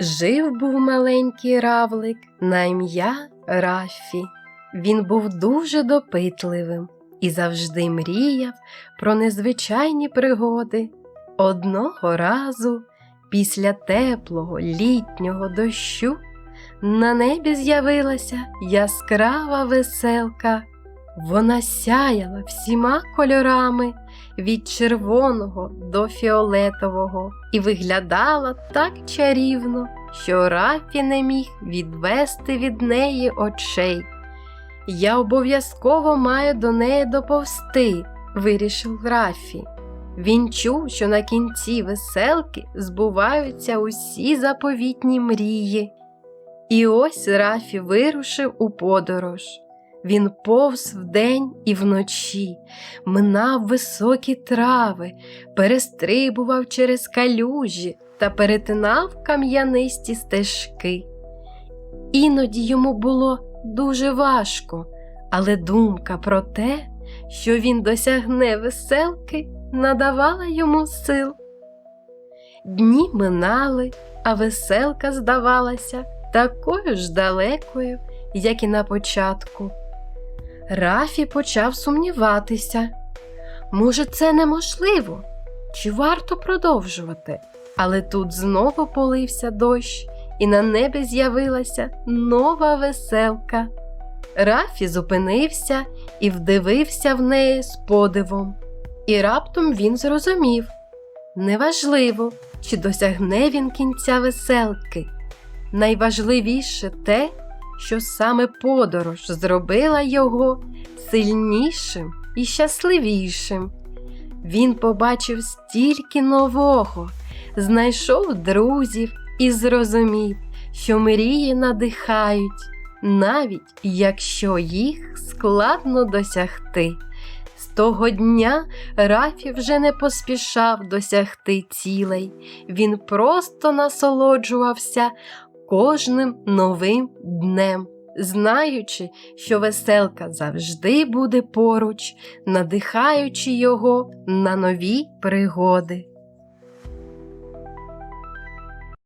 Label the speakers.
Speaker 1: Жив був маленький равлик на ім'я Рафі. Він був дуже допитливим і завжди мріяв про незвичайні пригоди. Одного разу, після теплого літнього дощу, на небі з'явилася яскрава веселка. Вона сяяла всіма кольорами від червоного до фіолетового і виглядала так чарівно, що Рафі не міг відвести від неї очей. Я обов'язково маю до неї доповсти, вирішив Рафі. Він чув, що на кінці веселки збуваються усі заповітні мрії. І ось Рафі вирушив у подорож. Він повз вдень і вночі, минав високі трави, перестрибував через калюжі та перетинав кам'янисті стежки. Іноді йому було дуже важко, але думка про те, що він досягне веселки, надавала йому сил. Дні минали, а веселка здавалася такою ж далекою, як і на початку. Рафі почав сумніватися. Може, це неможливо? Чи варто продовжувати? Але тут знову полився дощ, і на небі з'явилася нова веселка. Рафі зупинився і вдивився в неї з подивом. І раптом він зрозумів неважливо, чи досягне він кінця веселки. Найважливіше те, що саме подорож зробила його сильнішим і щасливішим. Він побачив стільки нового, знайшов друзів і зрозумів, що мрії надихають, навіть якщо їх складно досягти. З того дня Рафі вже не поспішав досягти цілей, він просто насолоджувався кожним новим днем, знаючи, що веселка завжди буде поруч, надихаючи його на нові пригоди.